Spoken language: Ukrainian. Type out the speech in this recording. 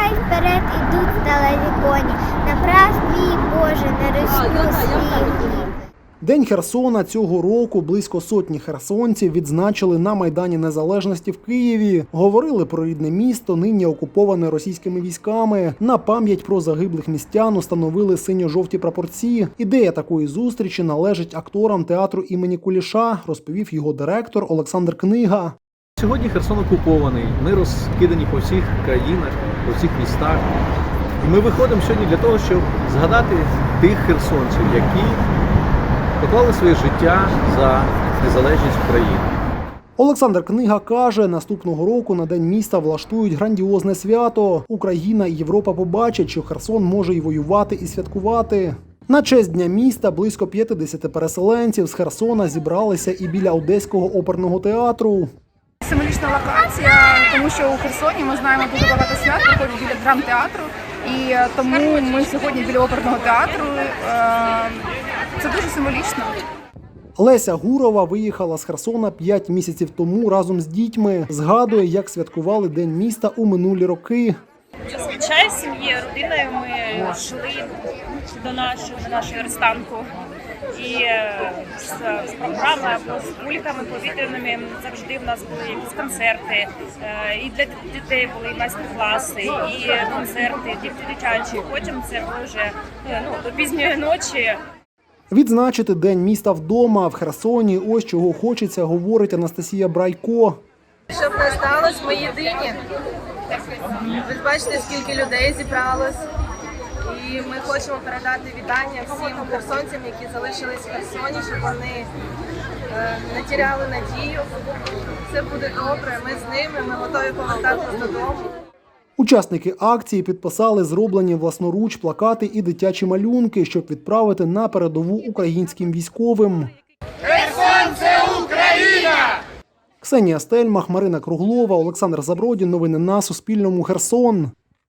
Хай вперед ідуть сталеві коні, направ твій Боже, на руську свій. День Херсона цього року близько сотні херсонців відзначили на Майдані Незалежності в Києві. Говорили про рідне місто, нині окуповане російськими військами. На пам'ять про загиблих містян установили синьо-жовті прапорці. Ідея такої зустрічі належить акторам театру імені Куліша, розповів його директор Олександр Книга. Сьогодні Херсон окупований. Ми розкидані по всіх країнах, по всіх містах. І ми виходимо сьогодні для того, щоб згадати тих херсонців, які поклали своє життя за незалежність України. Олександр Книга каже, наступного року на день міста влаштують грандіозне свято. Україна і Європа побачать, що Херсон може і воювати, і святкувати. На честь дня міста близько 50 переселенців з Херсона зібралися і біля Одеського оперного театру. Символічна локація, тому що у Херсоні ми знаємо дуже багато свят проходять біля драмтеатру, і е, тому ми сьогодні біля оперного театру. Е, Це дуже символічно. Леся Гурова виїхала з Херсона 5 місяців тому разом з дітьми. Згадує, як святкували День міста у минулі роки. Зазвичай сім'єю, родиною ми йшли до нашого, до нашого рестанку. І е, з, з програми або з кульками повітряними завжди в нас були якісь концерти. Е, І для дітей були майстер-класи, і концерти, діти дитячі. Потім це було вже е, ну, до пізньої ночі. Відзначити День міста вдома в Херсоні. Ось чого хочеться, говорить Анастасія Брайко. Щоб не сталося, ми єдині. Ви бачите, скільки людей зібралось. І ми хочемо передати вітання всім херсонцям, які залишились в Херсоні, щоб вони е, не тіряли надію. Все буде добре. Ми з ними, ми готові повертатися додому. Учасники акції підписали зроблені власноруч плакати і дитячі малюнки, щоб відправити на передову українським військовим. Херсон – це Україна! Ксенія Стельмах, Марина Круглова, Олександр Забродін. Новини на Суспільному. Херсон.